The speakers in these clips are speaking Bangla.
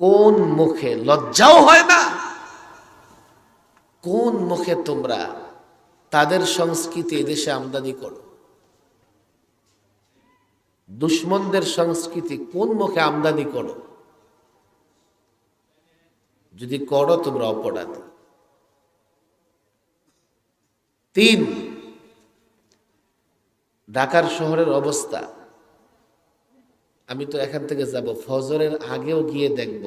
কোন মুখে লজ্জাও হয় না? কোন মুখে তোমরা তাদের সংস্কৃতি এদেশে আমদানি করো? দুশ্মনদের সংস্কৃতি কোন মুখে আমদানি করো? যদি করো তোমরা অপরাধ। তিন, ঢাকার শহরের অবস্থা। আমি তো এখান থেকে যাব, ফজরের আগেও গিয়ে দেখব।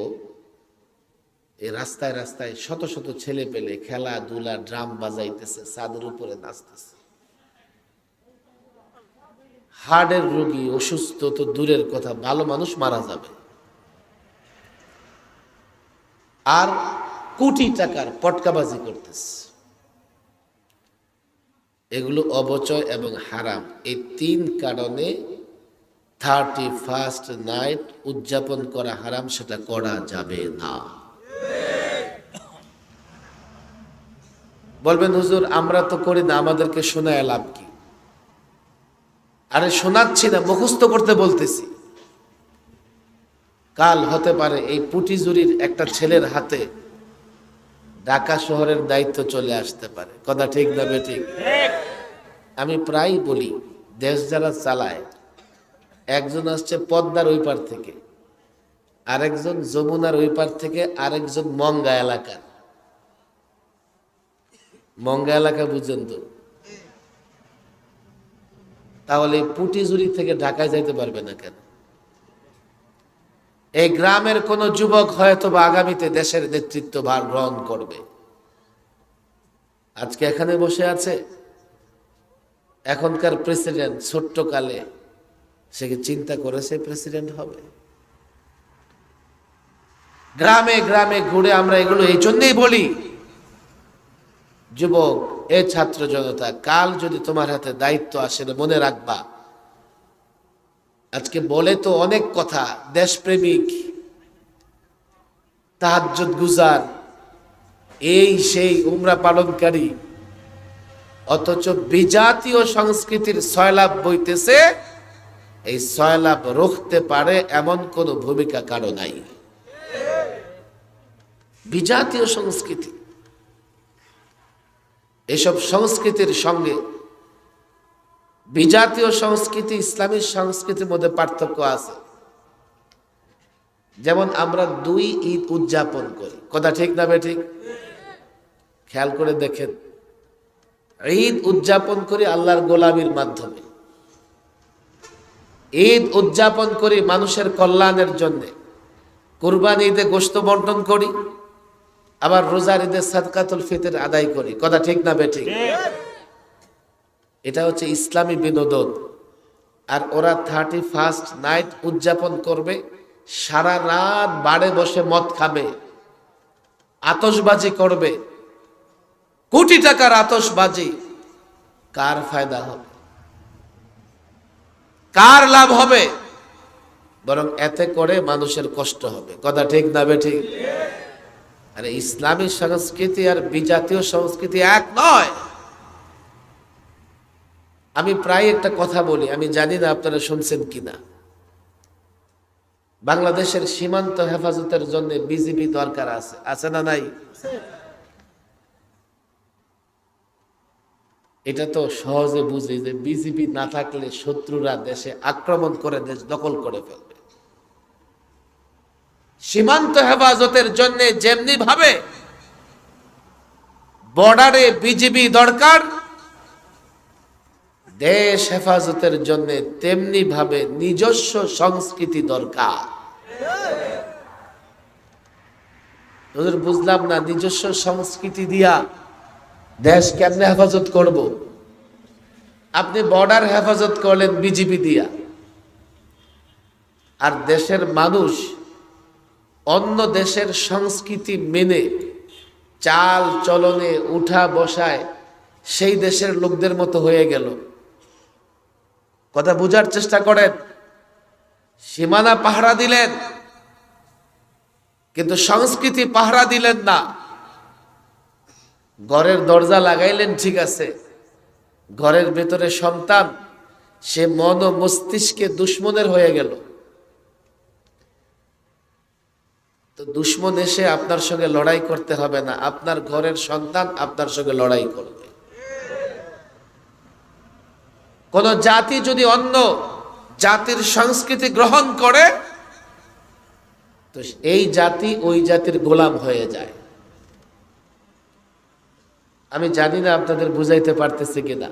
এই রাস্তায় রাস্তায় শত শত ছেলে পেলে খেলাধুলা, ড্রাম বাজাইতেছে, ছাদের উপরে নাচতেছে। হার্টের রোগী, অসুস্থ তো দূরের কথা, ভালো মানুষ মারা যাবে। আর কোটি টাকার পটকাবাজি করতেছে। এগুলো অবচয় এবং হারাম। এই তিন কারণে থার্টি ফার্স্ট নাইট উদযাপন করা হারাম সেটা করা যাবে না। বলবেন হুজুর আমরা তো করি না আমাদেরকে শোনায় লাভ কি? আরে শোনাচ্ছি না মুখস্থ করতে বলতেছি। কাল হতে পারে এই পুটিজুরির একটা ছেলের হাতে ঢাকা শহরের দায়িত্ব চলে আসতে পারে। কথা ঠিক না ঠিক। আমি প্রায় বলি দেশ যারা চালায় একজন আসছে পদ্মার ওই পার থেকে। আরেকজন যমুনার ওই পার থেকে, আরেকজন মঙ্গা এলাকার। মঙ্গা এলাকা বুঝেন তো। তাহলে পুটিজুরি থেকে ঢাকায় যাইতে পারবে না কেন? এই গ্রামের কোন যুবক হয়তো বা আগামীতে দেশের নেতৃত্ব ভার গ্রহণ করবে। আজকে এখানে বসে আছে এখনকার প্রেসিডেন্ট ছোট্ট কালে সে কি চিন্তা করেছে প্রেসিডেন্ট হবে? গ্রামে গ্রামে ঘুরে আমরা এগুলো এই জন্যই বলি, যুবক, এ ছাত্র জনতা, কাল যদি তোমার হাতে দায়িত্ব আসে না, মনে রাখবা। আজকে বলে তো অনেক কথা, দেশপ্রেমিক, তাহাজ্জুদ গুজার, এই সেই উমরা পালনকারী, অথচ বিজাতীয় সংস্কৃতির সয়লাভ বইতেছে এই সয়লাভ রুখতে পারে এমন কোন ভূমিকা কারও নাই। বিজাতীয় সংস্কৃতি। এসব সংস্কৃতির সঙ্গে বিজাতীয় সংস্কৃতি, ইসলামী সংস্কৃতির মধ্যে পার্থক্য আছে। যেমন আমরা দুই ঈদ উদযাপন করি। কথা ঠিক না ঠিক? খেয়াল করে দেখেন। ঈদ উদযাপন করি আল্লাহর গোলামির মাধ্যমে। ঈদ উদযাপন করি মানুষের কল্যাণের জন্যে। কুরবান ঈদে গোস্ত বন্টন করি, আবার রোজার ঈদে সাদকাতুল ফিতর আদায় করি। কথা ঠিক না বে ঠিক? এটা হচ্ছে ইসলামী বিনোদন। আর ওরা থার্টি ফার্স্ট নাইট উদযাপন করবে, সারা রাত বাড়ে বসে মদ খাবে আতসবাজি করবে। কোটি টাকার আতসবাজি কার ফায়দা হবে? কার লাভ হবে? বরং এতে করে মানুষের কষ্ট হবে। কথা ঠিক না বে আরে ইসলামী সংস্কৃতি আর বিজাতীয় সংস্কৃতি এক নয়। আমি প্রায় একটা কথা বলি, আমি জানি না আপনারা শুনছেন কিনা। বাংলাদেশের সীমান্ত হেফাজতের জন্য বিজিবি দরকার আছে। আছে না নাই? এটা তো সহজে বুঝি যে বিজিবি না থাকলে শত্রুরা দেশে আক্রমণ করে দেশ দখল করে ফেলবে। সীমান্ত হেফাজতের জন্য যেমনি ভাবে বর্ডারে বিজেপি দরকার, দেশ হেফাজতের জন্য তেমনি ভাবে নিজস্ব সংস্কৃতি দরকার। বুঝলাম না, নিজস্ব সংস্কৃতি দিয়া দেশ কেমনে হেফাজত করব? আপনি বর্ডার হেফাজত করলেন বিজিবি দিয়া। আর দেশের মানুষ অন্য দেশের সংস্কৃতি মেনে চাল চলনে, উঠা বসায় সেই দেশের লোকদের মতো হয়ে গেল। কথা বুঝার চেষ্টা করেন। সীমানা পাহারা দিলেন। কিন্তু সংস্কৃতি পাহারা দিলেন না। ঘরের দরজা লাগাইলেন, ঠিক আছে। ঘরের ভেতরে সন্তান, সে মন ও মস্তিষ্কে দুশ্মনের হয়ে গেল। তো দুশ্মন এসে আপনার সঙ্গে লড়াই করতে হবে না। আপনার ঘরের সন্তান আপনার সঙ্গে লড়াই করবে। কোন জাতি যদি অন্য জাতির সংস্কৃতি গ্রহণ করে, তো এই জাতি ওই জাতির গোলাম হয়ে যায়। আমি জানি না আপনাদের বুঝাইতে পারতেছি কিনা।